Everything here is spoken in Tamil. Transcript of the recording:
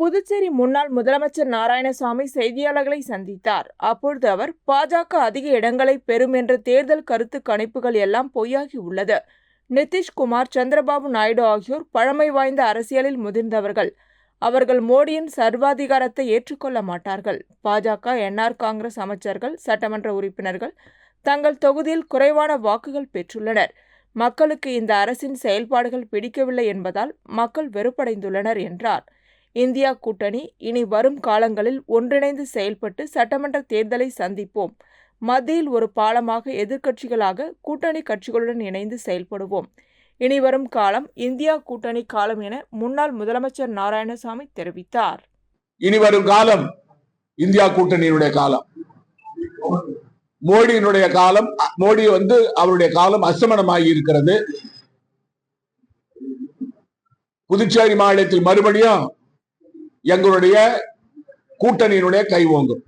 புதுச்சேரி முன்னாள் முதலமைச்சர் நாராயணசாமி செய்தியாளர்களை சந்தித்தார். அப்பொழுது அவர் பாஜக அதிக இடங்களை பெறும் என்ற தேர்தல் கருத்து கணிப்புகள் எல்லாம் பொய்யாகி உள்ளது. நிதிஷ்குமார் சந்திரபாபு நாயுடு ஆகியோர் பழமை வாய்ந்த அரசியலில் முதிர்ந்தவர்கள். அவர்கள் மோடியின் சர்வாதிகாரத்தை ஏற்றுக்கொள்ள மாட்டார்கள். பாஜக என்ஆர் காங்கிரஸ் அமைச்சர்கள் சட்டமன்ற உறுப்பினர்கள் தங்கள் தொகுதியில் குறைவான வாக்குகள் பெற்றுள்ளனர். மக்களுக்கு இந்த அரசின் செயல்பாடுகள் பிடிக்கவில்லை என்பதால் மக்கள் வெறுப்படைந்துள்ளனர் என்றார். இந்தியா கூட்டணி இனி வரும் காலங்களில் ஒன்றிணைந்து செயல்பட்டு சட்டமன்ற தேர்தலை சந்திப்போம். மத்தியில் ஒரு பாலமாக எதிர்க்கட்சிகளாக கூட்டணி கட்சிகளுடன் இணைந்து செயல்படுவோம். இனி வரும் காலம் இந்தியா கூட்டணி காலம் என முன்னாள் முதலமைச்சர் நாராயணசாமி தெரிவித்தார். இனி வரும் காலம் இந்தியா கூட்டணியினுடைய காலம். மோடியினுடைய காலம் மோடி வந்து அவருடைய காலம் அசமனமாகி இருக்கிறது. புதுச்சேரி மாநிலத்தில் மறுபடியும் எங்களுடைய கூட்டணியினுடைய கைவோங்கும்